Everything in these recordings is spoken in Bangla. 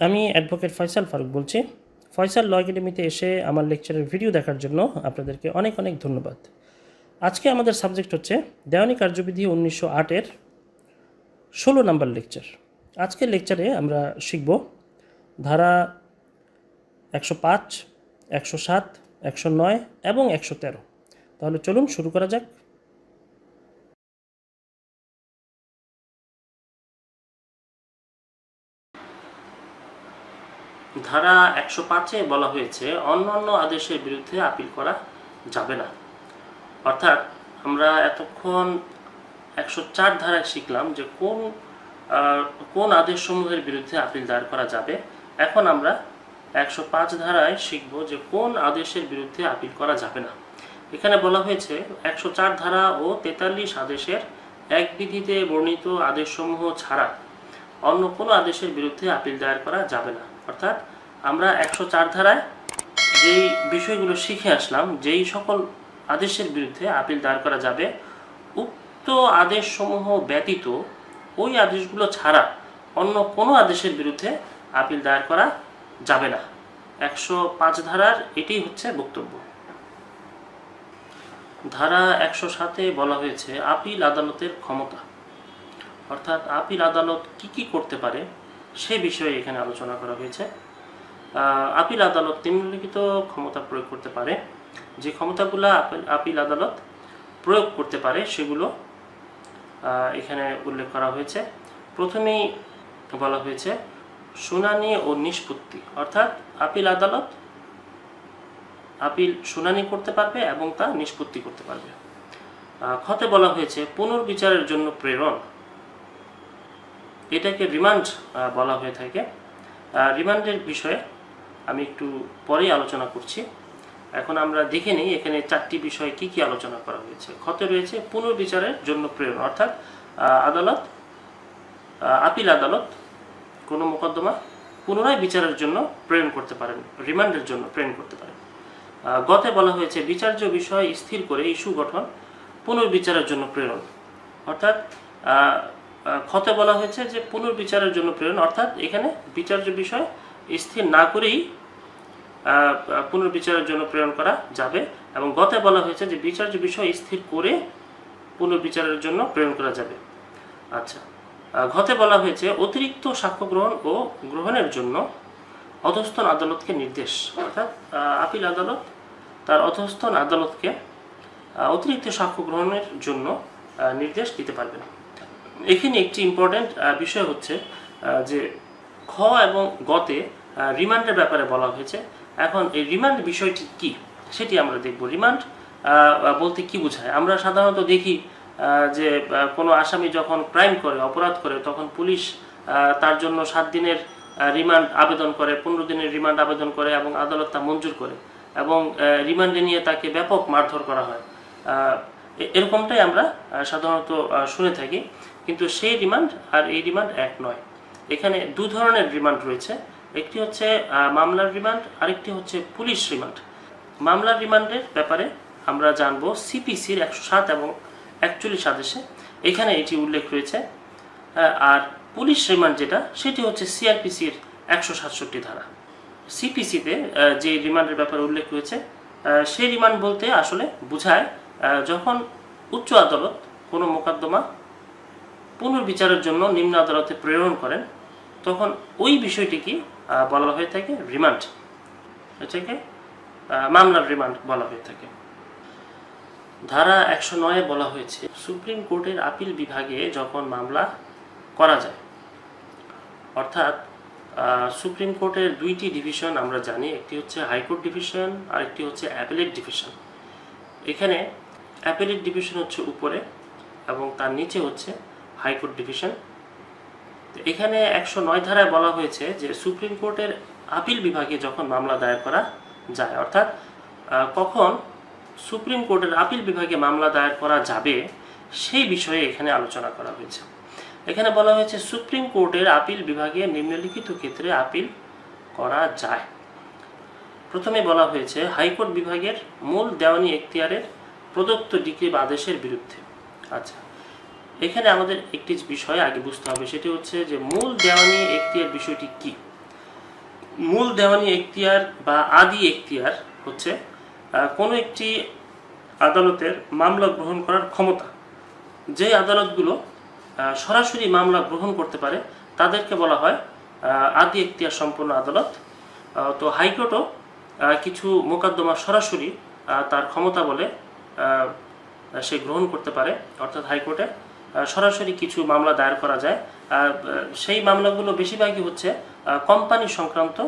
আমি অ্যাডভোকেট ফয়সাল ফারুক বলছি। ফয়সাল ল একাডেমিতে এসে আমার লেকচারের ভিডিও দেখার জন্য আপনাদেরকে অনেক অনেক ধন্যবাদ। আজকে আমাদের সাবজেক্ট হচ্ছে দেওয়ানি কার্যবিধি উনিশশো আটের ষোলো নাম্বার লেকচার আজকের লেকচারে আমরা শিখব ধারা একশো পাঁচ, একশো সাত, একশো নয় এবং একশো তেরো। তাহলে চলুন শুরু করা যাক। ধারা একশো পাঁচে বলা হয়েছে, অন্যান্য আদেশের বিরুদ্ধে আপিল করা যাবে না। অর্থাৎ আমরা এতক্ষণ একশো চার ধারায় শিখলাম যে কোন কোন আদেশসমূহের বিরুদ্ধে আপিল দায়ের করা যাবে। এখন আমরা একশো পাঁচ ধারায় শিখব যে কোন আদেশের বিরুদ্ধে আপিল করা যাবে না। এখানে বলা হয়েছে, একশো চার ধারা ও তেতাল্লিশ আদেশের এক বিধিতে বর্ণিত আদেশসমূহ ছাড়া অন্য কোনো আদেশের বিরুদ্ধে আপিল দায়ের করা যাবে না। অর্থাৎ আমরা একশো চার ধারায় যেই বিষয়গুলো শিখে আসলাম, যেই সকল আদেশের বিরুদ্ধে আপিল দায়ের করা যাবে, উক্ত আদেশসমূহ ব্যতীত ওই আদেশগুলো ছাড়া অন্য কোনো আদেশের বিরুদ্ধে আপিল দায়ের করা যাবে না। একশো পাঁচ ধারার এটাই হচ্ছে বক্তব্য। ধারা একশো সাতে বলা হয়েছে, আপিল আদালতের ক্ষমতা। অর্থাৎ আপিল আদালত কি কি করতে পারে সে বিষয়ে এখানে আলোচনা করা হয়েছে। আপিল আদালত, নিম্নলিখিত ক্ষমতা প্রয়োগ করতে পারে। যে ক্ষমতাগুলো আপিল আদালত প্রয়োগ করতে পারে, সেগুলো এখানে উল্লেখ করা হয়েছে। প্রথমেই বলা হয়েছে, শুনানি ও নিষ্পত্তি। অর্থাৎ আপিল আদালত আপিল শুনানি করতে পারবে এবং তা নিষ্পত্তি করতে পারবে। খতে বলা হয়েছে, পুনর্বিচারের জন্য প্রেরণ। এটাকে রিমান্ড বলা হয়ে থাকে। রিমান্ডের বিষয়ে আমি একটু পরেই আলোচনা করছি। এখন আমরা দেখে নিই এখানে চারটি বিষয়ে কি কি আলোচনা করা হয়েছে। ক্ষতে রয়েছে পুনর্বিচারের জন্য প্রেরণ, অর্থাৎ আদালত আপিল আদালত কোনো মোকদ্দমা পুনরায় বিচারের জন্য প্রেরণ করতে পারেন, রিমান্ডের জন্য প্রেরণ করতে পারেন। গতে বলা হয়েছে বিচার্য বিষয় স্থির করে ইস্যু গঠন পুনর্বিচারের জন্য প্রেরণ। অর্থাৎ ক্ষতে বলা হয়েছে যে পুনর্বিচারের জন্য প্রেরণ, অর্থাৎ এখানে বিচার্য বিষয় স্থির না করেই পুনর্বিচারের জন্য প্রেরণ করা যাবে এবং গতে বলা হয়েছে যে বিচার্য বিষয় স্থির করে পুনর্বিচারের জন্য প্রেরণ করা যাবে। আচ্ছা ঘতে বলা হয়েছে অতিরিক্ত সাক্ষ্য গ্রহণ ও গ্রহণের জন্য অধস্থন আদালতকে নির্দেশ। অর্থাৎ আপিল আদালত তার অধস্থন আদালতকে অতিরিক্ত সাক্ষ্য গ্রহণের জন্য নির্দেশ দিতে পারবেন। এখানে একটি ইম্পর্ট্যান্ট বিষয় হচ্ছে যে খ এবং গতে রিমান্ডের ব্যাপারে বলা হয়েছে। এখন এই রিমান্ড বিষয়টি কি? সেটি আমরা দেখব। রিমান্ড বলতে কি বোঝায়? আমরা সাধারণত দেখি যে কোনো আসামি যখন ক্রাইম করে, অপরাধ করে, তখন পুলিশ তার জন্য সাত দিনের রিমান্ড আবেদন করে, পনেরো দিনের রিমান্ড আবেদন করে এবং আদালত তা মঞ্জুর করে এবং রিমান্ডে নিয়ে তাকে ব্যাপক মারধর করা হয়। এরকমটাই আমরা সাধারণত শুনে থাকি। কিন্তু সেই রিমান্ড আর এই রিমান্ড এক নয়। এখানে দু ধরনের রিমান্ড রয়েছে। একটি হচ্ছে মামলার রিমান্ড, আরেকটি হচ্ছে পুলিশ রিমান্ড। মামলার রিমান্ডের ব্যাপারে আমরা জানব সিপিসির একশো সাত এবং একচল্লিশ আদেশে। এখানে এটি উল্লেখ রয়েছে। আর পুলিশ রিমান্ড যেটা, সেটি হচ্ছে সিআরপিসির একশো সাতষট্টি ধারা। সিপিসিতে যে রিমান্ডের ব্যাপারে উল্লেখ রয়েছে সেই রিমান্ড বলতে আসলে বোঝায় যখন উচ্চ আদালত কোনো মোকদ্দমা পুনর্বিচারের জন্য নিম্ন আদালতে প্রেরণ করেন, তখন ওই বিষয়টিকে বলা হয়ে থাকে রিমান্ড এটাকে মামলার রিমান্ড বলা হয়ে থাকে। ধারা একশো নয়ে বলা হয়েছে, সুপ্রিম কোর্টের আপিল বিভাগে যখন মামলা করা যায়, অর্থাৎ সুপ্রিম কোর্টের দুইটি ডিভিশন আমরা জানি, একটি হচ্ছে হাইকোর্ট ডিভিশন আর একটি হচ্ছে অ্যাপেলেট ডিভিশন এখানে অ্যাপেলেট ডিভিশন হচ্ছে উপরে এবং তার নিচে হচ্ছে হাইকোর্ট ডিভিশন এখানে একশো নয় ধারায় বলা হয়েছে যে সুপ্রিম কোর্টের আপিল বিভাগে যখন মামলা দায়ের করা যায়, অর্থাৎ কখন সুপ্রিম কোর্টের আপিল বিভাগে মামলা দায়ের করা যাবে সেই বিষয়ে এখানে আলোচনা করা হয়েছে। এখানে বলা হয়েছে সুপ্রিম কোর্টের আপিল বিভাগে নিম্নলিখিত ক্ষেত্রে আপিল করা যায়। প্রথমে বলা হয়েছে, হাইকোর্ট বিভাগের মূল দেওয়ানি এখতিয়ারের প্রদত্ত ডিগ্রি বা আদেশের বিরুদ্ধে। আচ্ছা এখানে আমাদের একটি বিষয় আগে বুঝতে হবে, সেটি হচ্ছে যে মূল দেওয়ানি এখতিয়ার বিষয়টি কি? মূল দেওয়ানি এখতিয়ার বা আদি এখতিয়ার হচ্ছে কোনো একটি আদালতের মামলা গ্রহণ করার ক্ষমতা। যে আদালতগুলো সরাসরি মামলা গ্রহণ করতে পারে, তাদেরকে বলা হয় আদি এখতিয়ার সম্পন্ন আদালত। তো হাইকোর্টও কিছু মোকদ্দমা সরাসরি তার ক্ষমতা বলে সে গ্রহণ করতে পারে, অর্থাৎ হাইকোর্টে। সরাসরি কিছু মামলা দায়ের করা যায়। সেই মামলাগুলো বেশিরভাগই হচ্ছে কোম্পানি সংক্রান্ত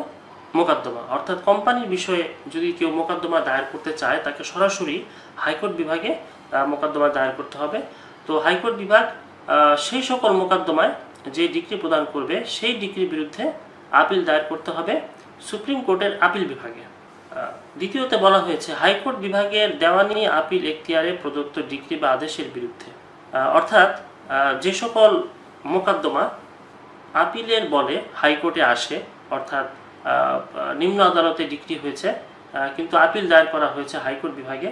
মোকদ্দমা। অর্থাৎ কোম্পানির বিষয়ে যদি কেউ মোকদ্দমা দায়ের করতে চায়, তাকে সরাসরি হাইকোর্ট বিভাগে মোকদ্দমা দায়ের করতে হবে। তো হাইকোর্ট বিভাগ সেই সকল মোকদ্দমায় যে ডিগ্রি প্রদান করবে, সেই ডিগ্রির বিরুদ্ধে আপিল দায়ের করতে হবে সুপ্রিম কোর্টের আপিল বিভাগে। দ্বিতীয়তে বলা হয়েছে, হাইকোর্ট বিভাগের দেওয়ানি আপিল এখতিয়ারে প্রদত্ত ডিগ্রি বা আদেশের বিরুদ্ধে। অর্থাৎ যে সকল মোকদ্দমা আপিলের বলে হাইকোর্টে আসে, অর্থাৎ নিম্ন আদালতে ডিগ্রি হয়েছে কিন্তু আপিল দায়ের করা হয়েছে হাইকোর্ট বিভাগে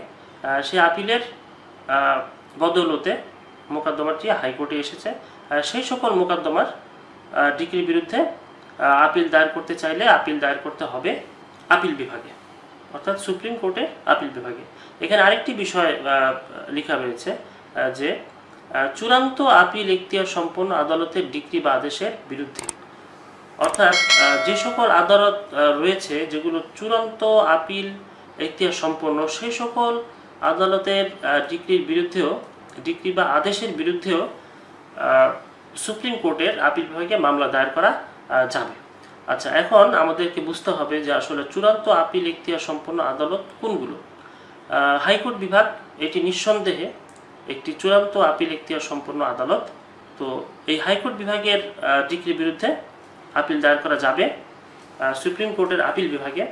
সেই আপিলের বদৌলতে মোকদ্দমাটি হাইকোর্টে এসেছে। সেই সকল মোকদ্দমার ডিগ্রির বিরুদ্ধে আপিল দায়ের করতে চাইলে আপিল দায়ের করতে হবে আপিল বিভাগে, অর্থাৎ সুপ্রিম কোর্টে আপিল বিভাগে। এখানে আরেকটি বিষয় লেখা রয়েছে যে চূড়ান্ত আপিল এখতিয়ার সম্পন্ন আদালতের ডিগ্রি বা আদেশের বিরুদ্ধে। অর্থাৎ যে সকল আদালত রয়েছে, যেগুলো চূড়ান্ত আপিল এখতিয়ার সম্পন্ন, সেই সকল আদালতের ডিগ্রির বিরুদ্ধেও ডিগ্রি বা আদেশের বিরুদ্ধেও সুপ্রিম কোর্টের আপিল বিভাগে মামলা দায়ের করা যাবে। আচ্ছা এখন আমাদেরকে বুঝতে হবে যে আসলে চূড়ান্ত আপিল এখতিয়ার সম্পন্ন আদালত কোনগুলো? হাইকোর্ট বিভাগ এটি নিঃসন্দেহে একটি চূড়ান্ত আপিল এখতিয়ার সম্পন্ন আদালত। তো এই হাইকোর্ট বিভাগের ডিগ্রির বিরুদ্ধে আপিল দায়ের করা যাবে সুপ্রিম কোর্টের আপিল বিভাগে।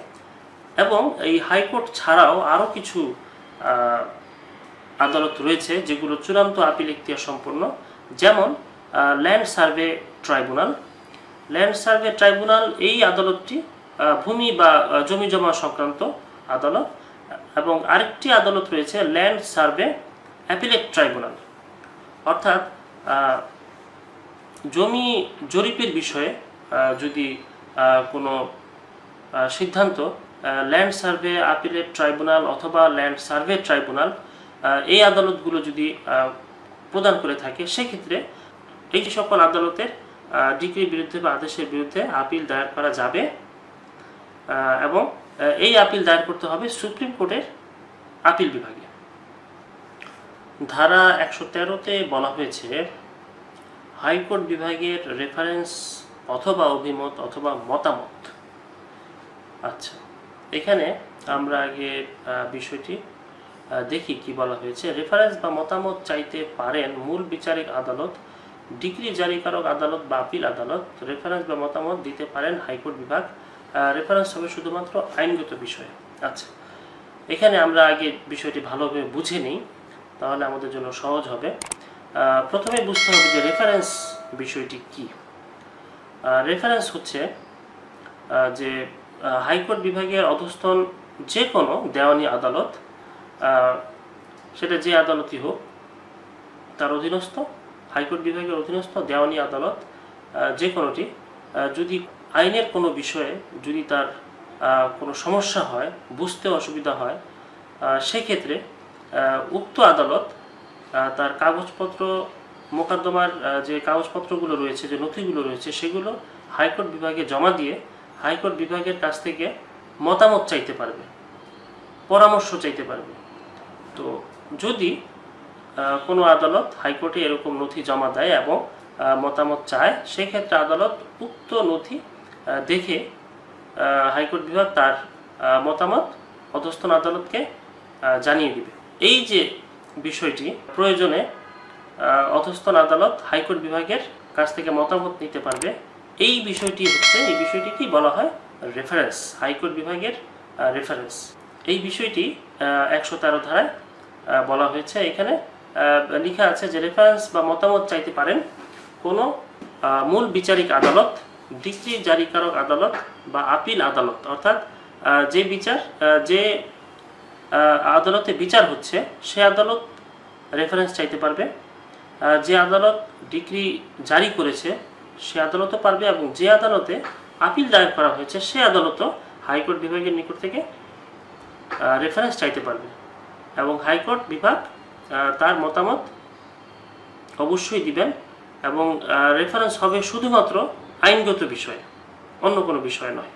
এবং এই হাইকোর্ট ছাড়াও আরও কিছু আদালত রয়েছে যেগুলো চূড়ান্ত আপিল এখতিয়ার সম্পন্ন। যেমন land survey tribunal. Land survey tribunal এই আদালতটি ভূমি বা জমি জমা সংক্রান্ত আদালত। এবং আরেকটি আদালত রয়েছে ল্যান্ড সার্ভে অ্যাপিলেট ট্রাইব্যুনাল। অর্থাৎ জমি জরিপের বিষয়ে যদি কোনো সিদ্ধান্ত ল্যান্ড সার্ভে আপিলেট ট্রাইব্যুনাল অথবা ল্যান্ড সার্ভে ট্রাইব্যুনাল এই আদালতগুলো যদি প্রদান করে থাকে, সেক্ষেত্রে এই সকল আদালতের ডিগ্রির বিরুদ্ধে বা আদেশের বিরুদ্ধে আপিল দায়ের করা যাবে এবং এই আপিল দায়ের করতে হবে সুপ্রিম কোর্টের আপিল বিভাগে। ধারা একশো তেরোতে বলা হয়েছে, হাইকোর্ট বিভাগের রেফারেন্স অথবা অভিমত অথবা মতামত। আচ্ছা এখানে আমরা আগে বিষয়টি দেখি কি বলা হয়েছে। রেফারেন্স বা মতামত চাইতে পারেন মূল বিচারিক আদালত, ডিগ্রি জারিকারক আদালত বা আপিল আদালত। রেফারেন্স বা মতামত দিতে পারেন হাইকোর্ট বিভাগ। রেফারেন্স হবে শুধুমাত্র আইনগত বিষয়ে। আচ্ছা এখানে আমরা আগে বিষয়টি ভালোভাবে বুঝে নিই। তাহলে আমাদের জন্য সহজ হবে। প্রথমে বুঝতে হবে যে রেফারেন্স বিষয়টি কি। রেফারেন্স হচ্ছে যে হাইকোর্ট বিভাগের অধস্থন যে কোনো দেওয়ানি আদালত সেটা যে আদালতই হোক, তার অধীনস্থ, হাইকোর্ট বিভাগের অধীনস্থ দেওয়ানি আদালত যে কোনোটি যদি আইনের কোনো বিষয়ে যদি তার কোনো সমস্যা হয়, বুঝতে অসুবিধা হয় সেক্ষেত্রে উক্ত আদালত তার কাগজপত্র, মোকদ্দমার যে কাগজপত্রগুলো রয়েছে, যে নথিগুলো রয়েছে, সেগুলো হাইকোর্ট বিভাগে জমা দিয়ে হাইকোর্ট বিভাগের কাছ থেকে মতামত চাইতে পারবে, পরামর্শ চাইতে পারবে। তো যদি কোনো আদালত হাইকোর্টে এরকম নথি জমা দেয় এবং মতামত চায়, সেক্ষেত্রে আদালত উক্ত নথি দেখে হাইকোর্ট বিভাগ তার মতামত অধস্থন আদালতকে জানিয়ে দিবে। এই যে বিষয়টি প্রয়োজনে অধস্থন আদালত হাইকোর্ট বিভাগের কাছ থেকে মতামত নিতে পারবে। এই বিষয়টি হচ্ছে, এই বিষয়টি কি বলা হয়? রেফারেন্স, হাইকোর্ট বিভাগের রেফারেন্স। এই বিষয়টি একশো তেরো ধারায় বলা হয়েছে। এখানে লেখা আছে যে রেফারেন্স বা মতামত চাইতে পারেন কোনো মূল বিচারিক আদালত ডিগ্রি জারিকারক আদালত বা আপিল আদালত। অর্থাৎ যে বিচার যে আদালতে বিচার হচ্ছে সে আদালত রেফারেন্স চাইতে পারবে। যে আদালত ডিগ্রি জারি করেছে, সে আদালতও পারবে এবং যে আদালতে আপিল দায়ের করা হয়েছে, সে আদালতও হাইকোর্ট বিভাগের নিকট থেকে রেফারেন্স চাইতে পারবে। এবং হাইকোর্ট বিভাগ তার মতামত অবশ্যই দিবেন এবং রেফারেন্স হবে শুধুমাত্র আইনগত বিষয়ে, অন্য কোনো বিষয় নয়।